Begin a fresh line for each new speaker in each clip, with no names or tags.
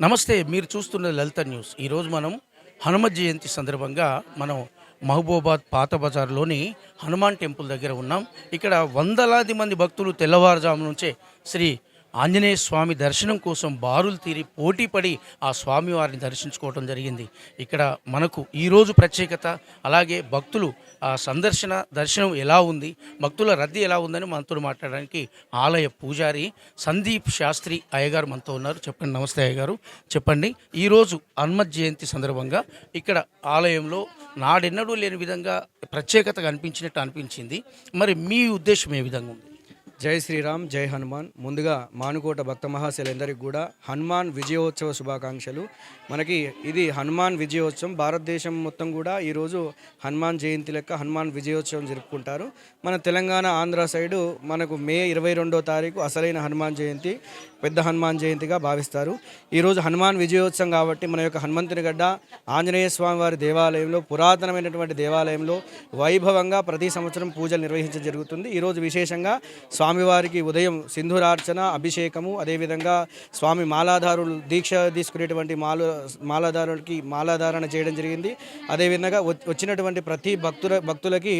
నమస్తే మీరు చూస్తున్న లలిత న్యూస్. ఈరోజు మనం హనుమత్ జయంతి సందర్భంగా మనం మహబూబాద్ పాత బజార్లోని హనుమాన్ టెంపుల్ దగ్గర ఉన్నాం. ఇక్కడ వందలాది మంది భక్తులు తెల్లవారుజాము నుంచే శ్రీ ఆంజనేయ స్వామి దర్శనం కోసం బారులు తీరి పోటీపడి ఆ స్వామి వారిని దర్శించుకోవడం జరిగింది. ఇక్కడ మనకు ఈరోజు ప్రత్యేకత అలాగే భక్తులు ఆ సందర్శన దర్శనం ఎలా ఉంది భక్తుల రద్దీ ఎలా ఉందని మనతో మాట్లాడడానికి ఆలయ పూజారి సందీప్ శాస్త్రి అయ్యగారు మనతో ఉన్నారు. చెప్పండి నమస్తే అయ్యగారు. చెప్పండి ఈరోజు హనుమత్ జయంతి సందర్భంగా ఇక్కడ ఆలయంలో నాడెన్నడూ లేని విధంగా ప్రత్యేకత కనిపించినట్టు అనిపించింది. మరి మీ ఉద్దేశం ఏ విధంగా ఉంది?
జై శ్రీరామ్ జై హనుమాన్. ముందుగా మానుకోట భక్త మహాశయులందరికీ కూడా హనుమాన్ విజయోత్సవ శుభాకాంక్షలు. మనకి ఇది హనుమాన్ విజయోత్సవం. భారతదేశం మొత్తం కూడా ఈరోజు హనుమాన్ జయంతి లెక్క హనుమాన్ విజయోత్సవం జరుపుకుంటారు. మన తెలంగాణ ఆంధ్ర సైడు మనకు మే ఇరవై రెండో తారీఖు అసలైన హనుమాన్ జయంతి. పెద్ద హనుమాన్ జయంతిగా భావిస్తారు. ఈరోజు హనుమాన్ విజయోత్సవం కాబట్టి మన యొక్క హనుమంతుని గడ్డ ఆంజనేయ స్వామి వారి దేవాలయంలో పురాతనమైనటువంటి దేవాలయంలో వైభవంగా ప్రతి సంవత్సరం పూజలు నిర్వహించడం జరుగుతుంది. ఈరోజు విశేషంగా స్వామివారికి ఉదయం సింధూరార్చన అభిషేకము అదేవిధంగా స్వామి మాలాధారులు దీక్ష తీసుకునేటువంటి మాల మాలాధారులకి మాలాధారణ చేయడం జరిగింది. అదేవిధంగా వచ్చినటువంటి ప్రతి భక్తుల భక్తులకి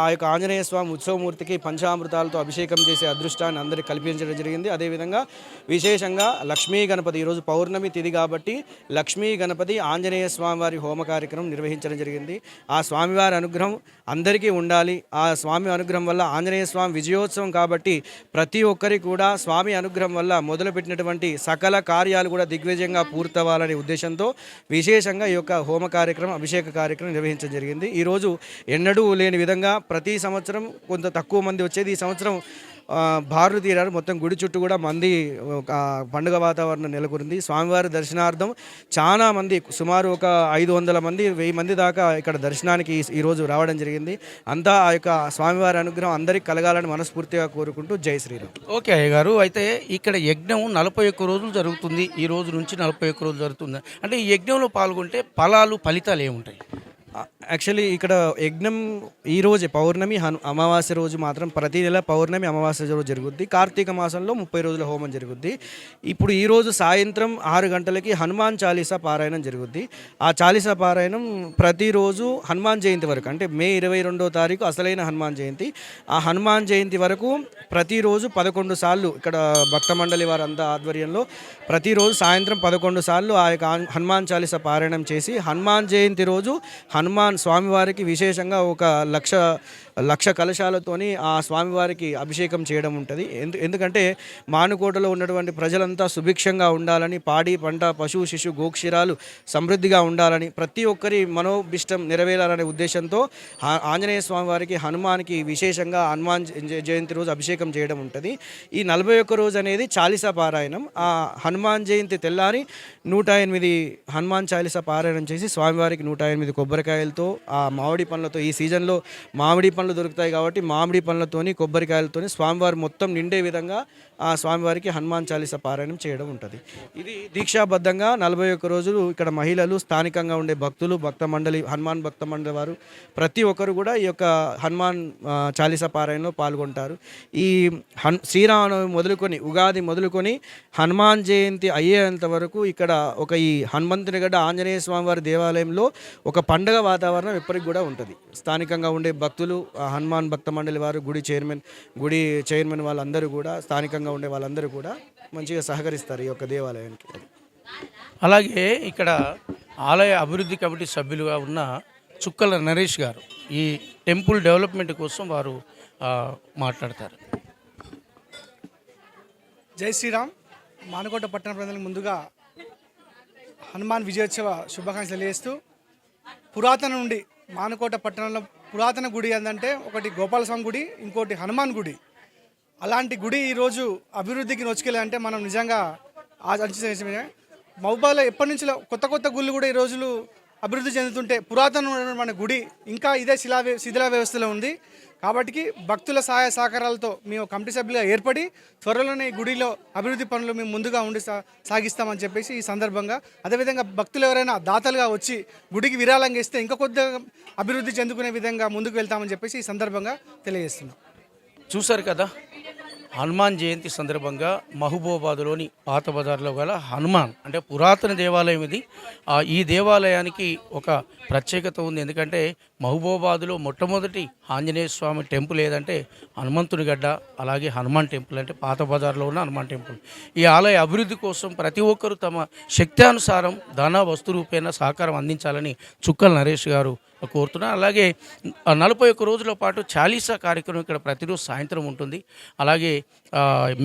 ఆ యొక్క ఆంజనేయ స్వామి ఉత్సవమూర్తికి పంచామృతాలతో అభిషేకం చేసే అదృష్టాన్ని అందరికీ కల్పించడం జరిగింది. అదేవిధంగా విశేషంగా లక్ష్మీ గణపతి ఈరోజు పౌర్ణమి తిథి కాబట్టి లక్ష్మీ గణపతి ఆంజనేయ స్వామి వారి హోమ కార్యక్రమం నిర్వహించడం జరిగింది. ఆ స్వామివారి అనుగ్రహం అందరికీ ఉండాలి. ఆ స్వామి అనుగ్రహం వల్ల ఆంజనేయ స్వామి విజయోత్సవం కాబట్టి ప్రతి ఒక్కరికి కూడా స్వామి అనుగ్రహం వల్ల మొదలుపెట్టినటువంటి సకల కార్యాలు కూడా దిగ్విజయంగా పూర్తవ్వాలనే ఉద్దేశంతో విశేషంగా ఈ యొక్క హోమ కార్యక్రమం అభిషేక కార్యక్రమం నిర్వహించడం జరిగింది. ఈరోజు ఎన్నడూ లేని విధంగా ప్రతి సంవత్సరం కొంత తక్కువ మంది వచ్చేది. ఈ సంవత్సరం బారులు తీరారు. మొత్తం గుడి చుట్టూ కూడా మంది ఒక పండుగ వాతావరణం నెలకొంది స్వామివారి దర్శనార్థం చాలా మంది సుమారు ఒక ఐదు వందల మంది వెయ్యి మంది దాకా ఇక్కడ దర్శనానికి ఈ- ఈరోజు రావడం జరిగింది. అంతా ఆ యొక్క స్వామివారి అనుగ్రహం అందరికీ కలగాలని మనస్ఫూర్తిగా కోరుకుంటూ జై శ్రీరామ్.
ఓకే అయ్యగారు అయితే ఇక్కడ యజ్ఞం నలభై ఒక్క రోజులు జరుగుతుంది. ఈ రోజు నుంచి నలభై ఒక్క రోజులు జరుగుతుంది. అంటే ఈ యజ్ఞంలో పాల్గొంటే ఫలాలు ఫలితాలు ఏముంటాయి?
యాక్చువల్లీ ఇక్కడ యజ్ఞం ఈ పౌర్ణమి హను అమావాస్య రోజు మాత్రం ప్రతి నెల పౌర్ణమి అమావాస్య రోజు జరుగుద్ది. కార్తీక మాసంలో ముప్పై రోజుల హోమం జరుగుద్ది. ఇప్పుడు ఈ రోజు సాయంత్రం ఆరు గంటలకి హనుమాన్ చాలీసా పారాయణం జరుగుద్ది. ఆ చాలీసా పారాయణం ప్రతిరోజు హనుమాన్ జయంతి వరకు అంటే మే ఇరవై రెండో తారీఖు అసలైన హనుమాన్ జయంతి. ఆ హనుమాన్ జయంతి వరకు ప్రతిరోజు పదకొండు సార్లు ఇక్కడ భక్త మండలి వారంతా ఆధ్వర్యంలో ప్రతిరోజు సాయంత్రం పదకొండు సార్లు ఆ యొక్క హనుమాన్ చాలీసా పారాయణం చేసి హనుమాన్ జయంతి రోజు హనుమాన్ స్వామివారికి విశేషంగా ఒక లక్ష లక్ష కలశాలతోని ఆ స్వామివారికి అభిషేకం చేయడం ఉంటుంది. ఎందు ఎందుకంటే మానుకోటలో ఉన్నటువంటి ప్రజలంతా సుభిక్షంగా ఉండాలని పాడి పంట పశువు శిశు గోక్షిరాలు సమృద్ధిగా ఉండాలని ప్రతి ఒక్కరి మనోభిష్టం నెరవేరాలనే ఉద్దేశంతో ఆంజనేయ స్వామివారికి హనుమాన్కి విశేషంగా హనుమాన్ జయంతి రోజు అభిషేకం చేయడం ఉంటుంది. ఈ నలభై ఒక్క రోజు అనేది చాలీసా పారాయణం. ఆ హనుమాన్ జయంతి తెల్లారి నూట ఎనిమిది హనుమాన్ చాలీసా పారాయణం చేసి స్వామివారికి నూట ఎనిమిది కొబ్బరికాయలతో ఆ మామిడి పండ్లతో ఈ సీజన్లో మామిడి పండ్లు దొరుకుతాయి కాబట్టి మామిడి పండ్లతోని కొబ్బరికాయలతోని స్వామివారి మొత్తం నిండే విధంగా ఆ స్వామివారికి హనుమాన్ చాలీసా పారాయణం చేయడం ఉంటుంది. ఇది దీక్షాబద్ధంగా నలభై ఒక్క రోజులు ఇక్కడ మహిళలు స్థానికంగా ఉండే భక్తులు భక్త మండలి హనుమాన్ భక్త మండలి వారు ప్రతి ఒక్కరు కూడా ఈ యొక్క హనుమాన్ చాలీస చాలీసా పారాయణలో పాల్గొంటారు. ఈ హన్ శ్రీరామనవమి మొదలుకొని ఉగాది మొదలుకొని హనుమాన్ జయంతి అయ్యేంత వరకు ఇక్కడ ఒక ఈ హనుమంతునిగడ్డ ఆంజనేయ స్వామివారి దేవాలయంలో ఒక పండగ వాతావరణం ఎప్పటికి కూడా ఉంటుంది. స్థానికంగా ఉండే భక్తులు హనుమాన్ భక్త మండలి వారు గుడి చైర్మన్ గుడి చైర్మన్ వాళ్ళందరూ కూడా స్థానికంగా ఉండే వాళ్ళందరూ కూడా మంచిగా సహకరిస్తారు ఈ యొక్క దేవాలయానికి.
అలాగే ఇక్కడ ఆలయ అభివృద్ధి కమిటీ సభ్యులుగా ఉన్న చుక్కల నరేష్ గారు ఈ టెంపుల్ డెవలప్మెంట్ కోసం వారు ఆ, మాట్లాడతారు.
జై శ్రీరామ్. మానకోట పట్టణ ప్రజలకు ముందుగా హనుమాన్ విజయోత్సవ శుభాకాంక్షలు తెలియజేస్తూ పురాతన నుండి మానకోట పట్టణంలో పురాతన గుడి ఏంటంటే ఒకటి గోపాలస్వామి గుడి ఇంకోటి హనుమాన్ గుడి. అలాంటి గుడి ఈరోజు అభివృద్ధికి నొచ్చుకెళ్ళాలంటే మనం నిజంగా ఆలోచించే మహబూబాలో ఎప్పటి నుంచో కొత్త కొత్త గుళ్ళు కూడా ఈ రోజులు అభివృద్ధి చెందుతుంటే పురాతన మన గుడి ఇంకా ఇదే శిలా వ్య- శిథిలా వ్యవస్థలో ఉంది. కాబట్టి భక్తుల సహాయ సహకారాలతో మేము కమిటీ సభ్యులుగా ఏర్పడి త్వరలోనే ఈ గుడిలో అభివృద్ధి పనులు మేము ముందుగా ఉండి సా- సాగిస్తామని చెప్పేసి ఈ సందర్భంగా అదేవిధంగా భక్తులు ఎవరైనా దాతలుగా వచ్చి గుడికి విరాళంగా ఇస్తే ఇంకా కొద్దిగా అభివృద్ధి చెందుకునే విధంగా ముందుకు వెళ్తామని చెప్పేసి ఈ సందర్భంగా తెలియజేస్తున్నాం.
చూశారు కదా? హనుమాన్ జయంతి సందర్భంగా మహబూబాబాద్లోని పాత బజార్లో గల హనుమాన్ అంటే పురాతన దేవాలయం ఇది. ఆ, ఈ దేవాలయానికి ఒక ప్రత్యేకత ఉంది. ఎందుకంటే మహబూబాబాద్లో మొట్టమొదటి ఆంజనేయ స్వామి టెంపుల్ ఏదంటే హనుమంతుని గడ్డ అలాగే హనుమాన్ టెంపుల్ అంటే పాత బజార్లో ఉన్న హనుమాన్ టెంపుల్. ఈ ఆలయ అభివృద్ధి కోసం ప్రతి ఒక్కరూ తమ శక్త్యానుసారం ధన వస్తు రూపేణ సహకారం అందించాలని చుక్కల నరేష్ గారు కోరుతున్నారు. అలాగే నలభై ఒక్క రోజుల పాటు చాలీసా కార్యక్రమం ఇక్కడ ప్రతిరోజు సాయంత్రం ఉంటుంది. అలాగే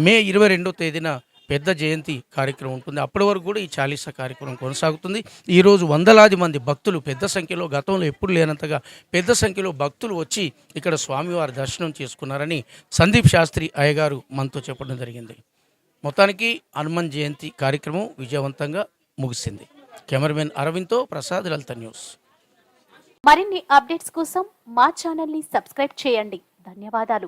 మే ఇరవై రెండో తేదీన పెద్ద జయంతి కార్యక్రమం ఉంటుంది. అప్పటి వరకు కూడా ఈ చాలీసా కార్యక్రమం కొనసాగుతుంది. ఈరోజు వందలాది మంది భక్తులు పెద్ద సంఖ్యలో గతంలో ఎప్పుడు లేనంతగా పెద్ద సంఖ్యలో భక్తులు వచ్చి ఇక్కడ స్వామివారి దర్శనం చేసుకున్నారని సందీప్ శాస్త్రి అయ్యగారు మనతో చెప్పడం జరిగింది. మొత్తానికి హనుమాన్ జయంతి కార్యక్రమం విజయవంతంగా ముగిసింది. కెమెరామెన్ అరవింద్తో ప్రసాద్ లలిత న్యూస్.
మరిన్ని అప్డేట్స్ కోసం మా ఛానల్ని సబ్స్క్రైబ్ చేయండి. ధన్యవాదాలు.